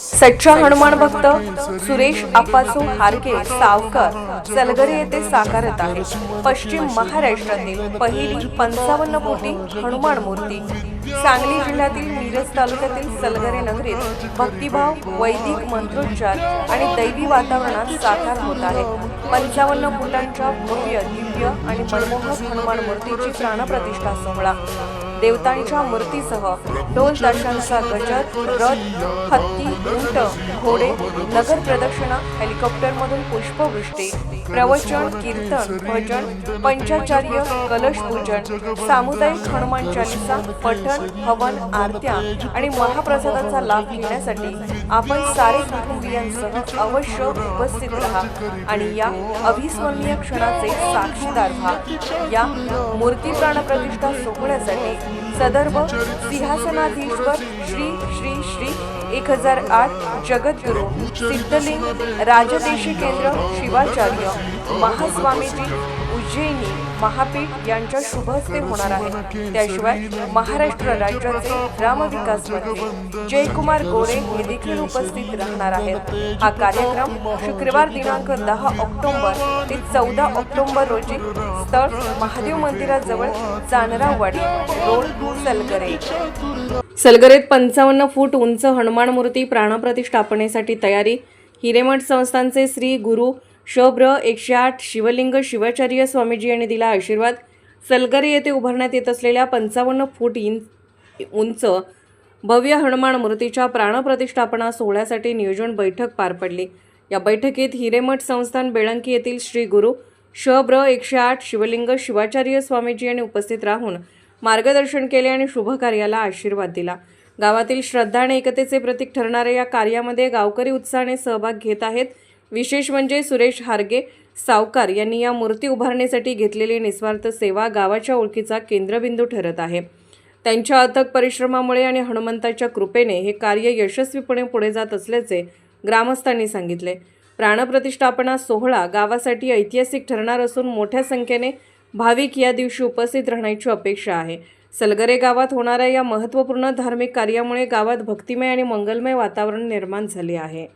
सच्चा हनुमान भक्त सुरेश आप्पासू हारके सावकर सलगरे येथे साकारत आहे पश्चिम महाराष्ट्रातील पहिली पंचावन्न कोटी हनुमान मूर्ती. सांगली जिल्ह्यातील मिरज तालुक्यातील सलगरे नगरीत भक्तिभाव वैदिक मंत्रोच्चार आणि दैवी वातावरणात साकार होत आहे. पंचावन्न फुटांच्या भव्य दिव्य आणि मनमोहक हनुमान मूर्तीची प्राणप्रतिष्ठा सोहळा. देवतांच्या मूर्तीसह ढोल ताशांचा गजर रथ हत्ती उंट घोडे नगर प्रदक्षिणा हेलिकॉप्टरमधून पुष्पवृष्टी प्रवचन कीर्तन भजन पंचाचार्य कलश पूजन सामुदायिक हनुमान चालिसा पठण हवन आरत्या आणि महाप्रसादाचा लाभ घेण्यासाठी आपण सारे कुटुंबियांसह अवश्य उपस्थित राहा आणि या अविस्मरणीय क्षणाचे साक्षीदार व्हा. या मूर्ती प्राणप्रतिष्ठा सोहळ्यासाठी सदर्भ सिंहासनाधीश्वर श्री श्री श्री एक हजार आठ जगद्गुरु सिद्धलिंग राजदेशी केंद्र शिवाचार्य महास्वामीजी उज्जैनी महापीठ यांच्या शुभहस्ते होणार आहे. त्याशिवाय महाराष्ट्र राज्याचे ग्रामविकास मंत्री जयकुमार गोरे हे देखील उपस्थित राहणार आहेत. हा कार्यक्रम शुक्रवार दिनांक दहा ऑक्टोबर ते चौदा ऑक्टोबर रोजी स्थळ महादेव मंदिराजवळ चांदरावाडी रोड सलगरे. सलगरेत पंचावन्न फूट उंच हनुमान मूर्ती प्राणप्रतिष्ठापनेसाठी तयारी. हिरेमठ संस्थानचे श्री गुरु शब्र एकशे आठ शिवलिंग शिवाचार्य स्वामीजी यांनी दिला आशीर्वाद. सलगरे येथे उभारण्यात येत असलेल्या पंचावन्न फूट इंच उंच भव्य हनुमान मूर्तीच्या प्राणप्रतिष्ठापना सोहळ्यासाठी नियोजन बैठक पार पडली. या बैठकीत हिरेमठ संस्थान बेळंकी येथील श्री गुरु शब्र एकशे आठ शिवलिंग शिवाचार्य स्वामीजी यांनी उपस्थित राहून मार्गदर्शन केले आणि शुभ कार्याला आशीर्वाद दिला. गावातील श्रद्धा आणि एकतेचे प्रतीक ठरणाऱ्या या कार्यामध्ये गावकरी उत्साहाने सहभाग घेत आहेत. विशेष म्हणजे सुरेश हारगे सावकार यांनी या मूर्ती उभारणीसाठी घेतलेली निस्वार्थ सेवा गावाच्या ओळखीचा केंद्रबिंदू ठरत आहे. त्यांच्या अथक परिश्रमामुळे आणि हनुमंताच्या कृपेने हे कार्य यशस्वीपणे पुढे जात असल्याचे ग्रामस्थांनी सांगितले. प्राणप्रतिष्ठापना सोहळा गावासाठी ऐतिहासिक ठरणार असून मोठ्या संख्येने भाविक या दिवशी उपस्थित राहण्याची अपेक्षा आहे. सलगरे गावात होणाऱ्या या महत्त्वपूर्ण धार्मिक कार्यामुळे गावात भक्तिमय आणि मंगलमय वातावरण निर्माण झाले आहे.